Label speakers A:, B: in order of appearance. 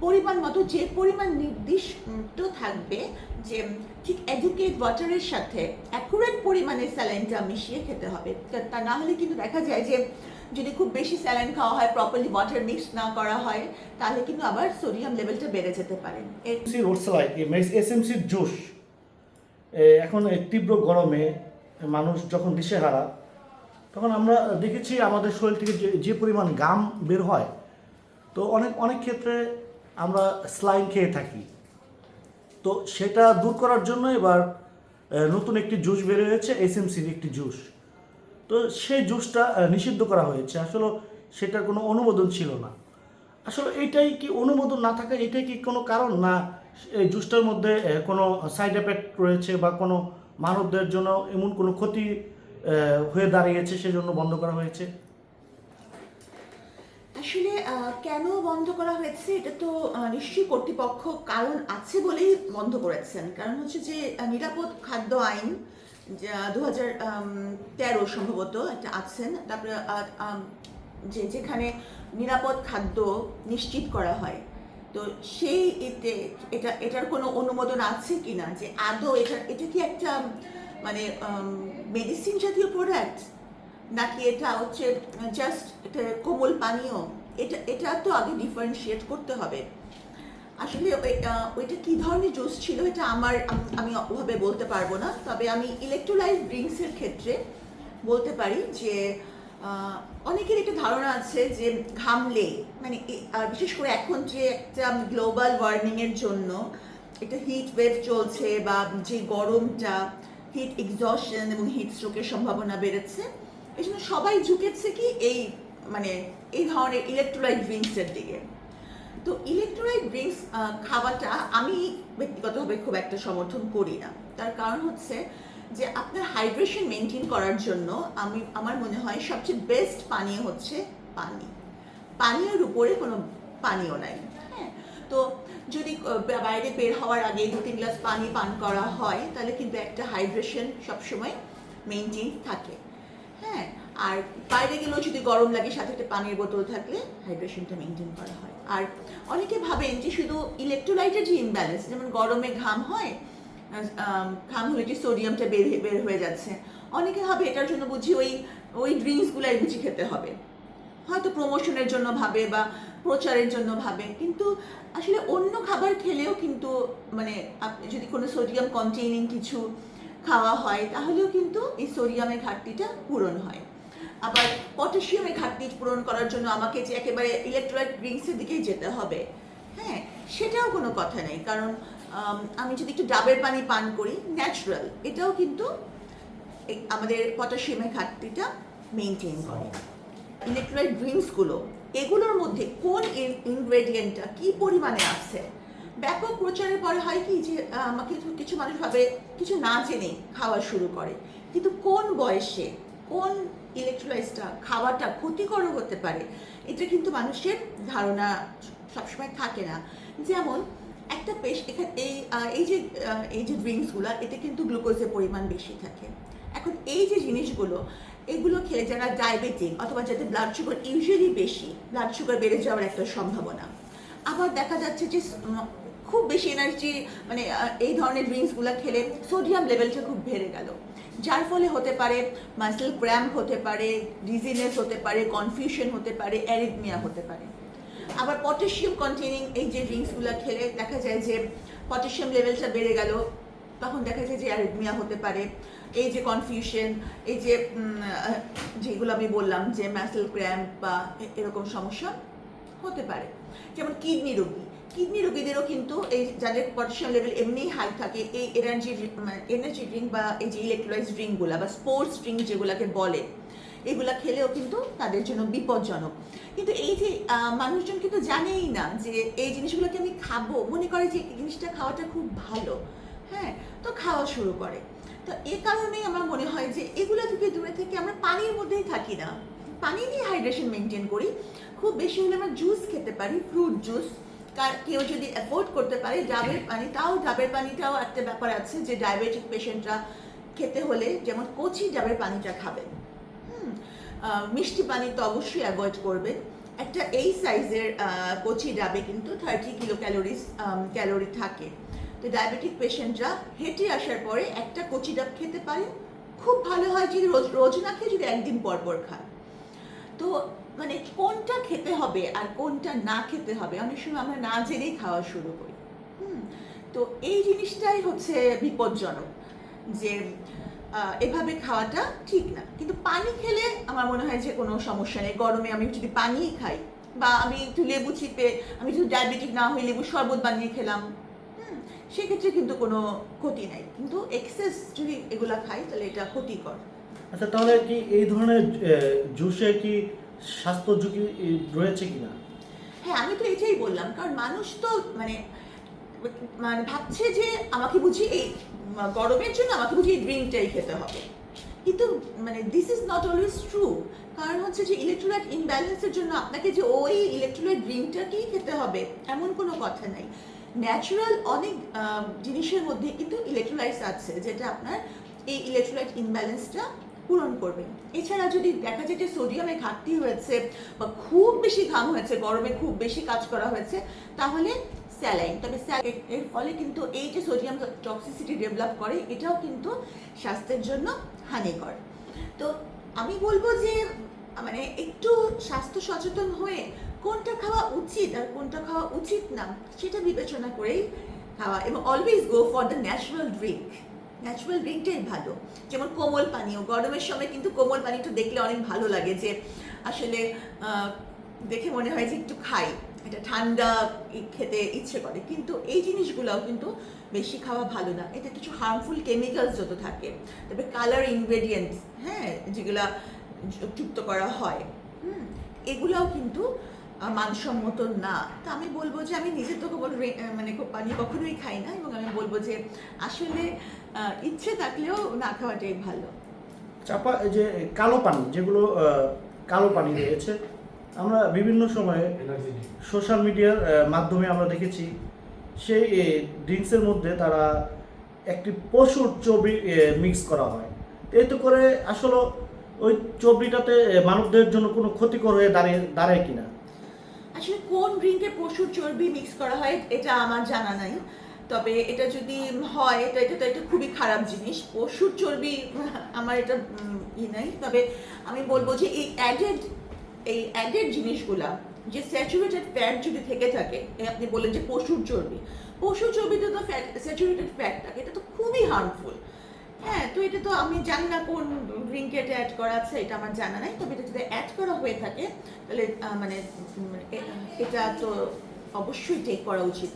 A: পরিমাণ মতো, যে পরিমাণ নির্দিষ্ট থাকবে যে ঠিক এডুকেট ওয়াটারের সাথে অ্যাকুরেট পরিমাণে স্যালাইনটা মিশিয়ে খেতে হবে। তা- না হলে কিন্তু দেখা যায় যে যদি খুব বেশি স্যালাইন খাওয়া হয় প্রপারলি ওয়াটার মিক্স না করা হয়, তাহলে কিন্তু আবার সোডিয়াম লেভেলটা বেড়ে যেতে পারে।
B: এসএমসির জুস এখন তীব্র গরমে মানুষ যখন দিশেহারা, তখন আমরা দেখেছি আমাদের শরীর থেকে যে পরিমাণ গাম বের হয়, তো অনেক অনেক ক্ষেত্রে আমরা স্লাইন খেয়ে থাকি। তো সেটা দূর করার জন্য এবার নতুন একটি জুস বের হয়েছে এসএমসির একটি জুস। তো সেই জুসটা নিষিদ্ধ করা হয়েছে। আসলে সেটার কোনো অনুমোদন ছিল না। আসলে এইটাই কি অনুমোদন না থাকা, এটাই কি কোনো কারণ? না, এই জুসটার মধ্যে কোনো সাইড এফেক্ট রয়েছে বা কোনো মানবদের জন্য এমন কোনো ক্ষতি হয়ে দাঁড়িয়েছে, সেজন্য বন্ধ করা হয়েছে?
A: কেন বন্ধ করা হয়েছে এটা তো নিশ্চয়ই কর্তৃপক্ষ কারণ আছে বলেই বন্ধ করেছেন। কারণ হচ্ছে যে নিরাপদ খাদ্য আইন দু হাজার তেরো সম্ভবত একটা আছেন, তারপরে যে, যেখানে নিরাপদ খাদ্য নিশ্চিত করা হয়। তো সেই এতে এটা, এটার কোনো অনুমোদন আছে কি না যে আদৌ এটা এটা কি একটা মানে মেডিসিন জাতীয় প্রোডাক্ট নাকি এটা হচ্ছে জাস্ট এটা কোমল পানীয়? এটা এটা তো আগে ডিফারেন্সিয়েট করতে হবে। আসলে ওই- ওইটা কি ধরনের জুস ছিল এটা আমার, আমি ওভাবে বলতে পারব না। তবে আমি ইলেকট্রোলাইট ড্রিঙ্কসের ক্ষেত্রে বলতে পারি যে অনেকের একটা ধারণা আছে যে ঘামলে মানে বিশেষ করে এখন যে একটা গ্লোবাল ওয়ার্মিংয়ের জন্য একটা হিট ওয়েভ চলছে বা যে গরমটা হিট এক্সশন এবং হিট স্ট্রোকের সম্ভাবনা বেড়েছে এই জন্য সবাই ঝুঁকেছে কি এই মানে এই ধরনের ইলেকট্রোলাইট ড্রিঙ্কসের দিকে। তো ইলেকট্রোলাইট ড্রিঙ্কস খাওয়াটা আমি ব্যক্তিগতভাবে খুব একটা সমর্থন করি না। তার কারণ হচ্ছে যে আপনার হাইড্রেশন মেনটেন করার জন্য আমি, আমার মনে হয় সবচেয়ে বেস্ট পানীয় হচ্ছে পানি। পানীয়ের উপরে কোনো পানীয় নাই হ্যাঁ? তো যদি বাইরে বের হওয়ার আগে দু তিন গ্লাস পানি পান করা হয়, তাহলে কিন্তু একটা হাইড্রেশন সবসময় মেনটেন থাকে হ্যাঁ? আর বাইরে গেলেও যদি গরম লাগে সাথে একটা পানির বোতল থাকলে হাইড্রেশনটা মেনটেন করা হয়। আর অনেকে ভাবেন যে শুধু ইলেকট্রোলাইটের যে ইমব্যালেন্স যেমন গরমে ঘাম হয় ঘাম হলে যে সোডিয়ামটা বের বের হয়ে যাচ্ছে, অনেকে ভাবে এটার জন্য বুঝি ওই ওই ড্রিঙ্কসগুলাই বুঝি খেতে হবে। হয়তো প্রমোশনের জন্য ভাবে বা প্রচারের জন্য ভাবে, কিন্তু আসলে অন্য খাবার খেলেও কিন্তু মানে যদি কোনো সোডিয়াম কন্টেইনিং কিছু খাওয়া হয়, তাহলেও কিন্তু এই সোডিয়ামের ঘাটতিটা পূরণ হয়। আবার পটাশিয়ামের ঘাটতি পূরণ করার জন্য আমাকে যে একেবারে ইলেকট্রোলাইট ড্রিঙ্কসের দিকেই যেতে হবে। হ্যাঁ সেটাও কোনো কথা নেই। কারণ, আমি যদি একটু ডাবের পানি পান করি ন্যাচারাল এটাও কিন্তু আমাদের পটাশিয়ামের ঘাটতিটা মেনটেন করে। ইলেকট্রোলাইট ড্রিঙ্কসগুলো এগুলোর মধ্যে কোন ইনগ্রেডিয়েন্টটা কি পরিমাণে আছে? ব্যাপক প্রচারের পরে হয় কি যে আমাকে কিছু- মানুষ ভাবে, কিছু না জেনে খাওয়া শুরু করে। কিন্তু কোন বয়সে, কোন ইলেকট্রোলাইটসটা খাওয়াটা ক্ষতিকর হতে পারে। এটা কিন্তু মানুষের ধারণা সবসময় থাকে না। যেমন, একটা পেশ, এখানে, এই এই যে এই যে ড্রিঙ্কসগুলো, এতে কিন্তু গ্লুকোজের পরিমাণ বেশি থাকে। এখন এই যে জিনিসগুলো, এগুলো খেলে যারা ডায়াবেটিক অথবা যাদের ব্লাড সুগার ইউজুয়ালি বেশি ব্লাড সুগার বেড়ে যাওয়ার একটা সম্ভাবনা। আবার দেখা যাচ্ছে যে খুব বেশি এনার্জি মানে এই ধরনের ড্রিঙ্কসগুলো খেলে সোডিয়াম লেভেলটা খুব বেড়ে গেল। যার ফলে হতে পারে মাসেল ক্র্যাম্প হতে পারে ডিজিনেস হতে পারে কনফিউশন হতে পারে অ্যারিথমিয়া হতে পারে। আবার পটাশিয়াম কন্টেনিং এই যে ড্রিঙ্কসগুলো খেলে দেখা যায় যে পটাশিয়াম লেভেলটা বেড়ে গেল, তখন দেখা যায় যে অ্যারিথমিয়া হতে পারে। এই যে কনফিউশন এই যে যেগুলো আমি বললাম যে ম্যাসেল ক্র্যাম্প বা এরকম সমস্যা হতে পারে। যেমন কিডনি রোগী। কিডনি রোগীদেরও কিন্তু এই যাদের পটাশিয়াম লেভেল এমনি হাই থাকে, এই এনার্জি এনার্জি ড্রিঙ্ক বা এই যে ইলেকট্রোলাইজ ড্রিঙ্কগুলো বা স্পোর্টস ড্রিঙ্ক যেগুলোকে বলে, এগুলা খেলেও কিন্তু তাদের জন্য বিপজ্জনক। কিন্তু এই যে মানুষজন কিন্তু জানেই না যে এই জিনিসগুলোকে আমি খাব। মনে করে যে এই জিনিসটা খাওয়াটা খুব ভালো। হ্যাঁ তো খাওয়া শুরু করে। তো এ কারণেই আমার মনে হয় যে এগুলো থেকে দূরে থেকে আমরা পানির মধ্যেই থাকি না। পানি দিয়ে হাইড্রেশন মেনটেন করি। খুব বেশি হলে আমরা জুস খেতে পারি ফ্রুট জুস কেউ যদি অ্যাফোর্ড করতে পারে ডাবের পানি, তাও ডাবের পানিটাও একটা ব্যাপার আছে যে ডায়াবেটিক পেশেন্টরা খেতে হলে যেমন কচি ডাবের পানিটা খাবেন মিষ্টি পানি তো অবশ্যই অ্যাভয়েড করবেন একটা এই সাইজের কচি ডাবে কিন্তু থার্টি কিলো ক্যালোরিজ ক্যালোরি থাকে। তো ডায়াবেটিক পেশেন্টরা হেঁটে আসার পরে একটা কচি ডাব খেতে পারে। খুব ভালো হয় যদি রোজ রোজ না খেয়ে যদি একদিন পর পর খান তো মানে কোনটা খেতে হবে আর কোনটা না খেতে হবে? অনেক সময় আমরা না জেনেই খাওয়া শুরু করি। হুম, তো এই জিনিসটাই হচ্ছে বিপজ্জনক যে এভাবে খাওয়াটা ঠিক না। কিন্তু পানি খেলে আমার মনে হয় যে কোনো সমস্যা নেই। গরমে আমি যদি পানি খাই বা আমি একটু লেবু চিপে, আমি যদি ডায়াবেটিক না হই লেবু শরবত বানিয়ে খেলাম সেক্ষেত্রে কিন্তু কোনো ক্ষতি নাই। কিন্তু এক্সেস যদি এগুলা খাই তাহলে এটা ক্ষতিকর।
B: আচ্ছা তাহলে কি এই ধরনের জুসে কি স্বাস্থ্য ঝুঁকি রয়েছে কিনা?
A: হ্যাঁ আমি তো এটাই বললাম, কারণ মানুষ তো মানে মানে ভাবছে যে আমাকে বুঝি এই গরমের জন্য আমাকে বুঝি এই ড্রিঙ্কটাই খেতে হবে। কিন্তু মানে this is not always true কারণ হচ্ছে যে ইলেকট্রোলাইট ইমব্যালেন্সের জন্য আপনাকে যে ওই ইলেকট্রোলাইট ড্রিঙ্কটাকেই খেতে হবে, এমন কোনো কথা নাই। ন্যাচারাল অনেক জিনিসের মধ্যে কিন্তু ইলেকট্রোলাইটস আছে, যেটা আপনার এই ইলেকট্রোলাইট ইমব্যালেন্সটা পূরণ করবে। এছাড়া যদি দেখা যায় যে সোডিয়ামে ঘাটতি হয়েছে বা খুব বেশি ঘাম হয়েছে, গরমে খুব বেশি কাজ করা হয়েছে, তাহলে স্যালাইন। তবে এর- ফলে কিন্তু এই যে সোডিয়াম টক্সিসিটি ডেভেলপ করে, এটাও কিন্তু স্বাস্থ্যের জন্য হানিকর। তো আমি বলব যে মানে একটু স্বাস্থ্য সচেতন হয়ে কোনটা খাওয়া উচিত আর কোনটা খাওয়া উচিত না, সেটা বিবেচনা করেই খাওয়া এবং always go for the natural drink natural ড্রিঙ্কটাই ভালো। যেমন কোমল পানীয়, গরমের সময় কিন্তু কোমল পানীয়টা দেখলে অনেক ভালো লাগে যে আসলে দেখে মনে হয় যে একটু খাই, এটা ঠান্ডা খেতে ইচ্ছে করে। কিন্তু এই জিনিসগুলোও কিন্তু বেশি খাওয়া ভালো না। এতে কিছু হার্মফুল কেমিক্যালস যত থাকে তবে কালার ইনগ্রেডিয়েন্টস হ্যাঁ যেগুলা যুক্ত করা হয়, হুম, এগুলাও কিন্তু মানসম্মত না। তা আমি বলব যে আমি নিজে তো কেবল মানে খুব পানি কখনোই খাই না এবং আমি বলব যে আসলে ইচ্ছে থাকলেও না খাওয়াটাই ভালো।
B: চাপা এই যে কালো পানি যেগুলো কালো পানি রয়েছে আমরা বিভিন্ন সময়ে সোশ্যাল মিডিয়ার মাধ্যমে আমরা দেখেছি সেই ড্রিঙ্কসের মধ্যে তারা একটি পশুর চর্বি মিক্স করা হয়। এতে করে আসলে ওই চর্বিটাতে আহ, মানবদের জন্য কোনো ক্ষতিকর হয়ে দাঁড়িয়ে দাঁড়ায় কিনা।
A: আসলে কোন ড্রিঙ্কে পশুর চর্বি মিক্স করা হয়, এটা আমার জানা নাই। তবে এটা যদি হয়, এটা এটা তো এটা খুবই খারাপ জিনিস। পশুর চর্বি, আমার এটা ই নাই। তবে আমি বলব যে এই অ্যাডেড এই অ্যাডেড জিনিসগুলা, যে স্যাচুরেটেড ফ্যাট যদি থেকে থাকে আপনি বললেন যে পশুর চর্বি। পশুর চর্বিতে তো ফ্যাট স্যাচুরেটেড ফ্যাট থাকে, এটা তো খুবই হার্মফুল হ্যাঁ তো এটা তো আমি জানি না কোন ড্রিঙ্কে এটা অ্যাড করা আছে, এটা আমার জানা নাই, তবে এটা যদি অ্যাড করা হয়ে থাকে, তাহলে মানে এটা তো অবশ্যই টেক করা উচিত।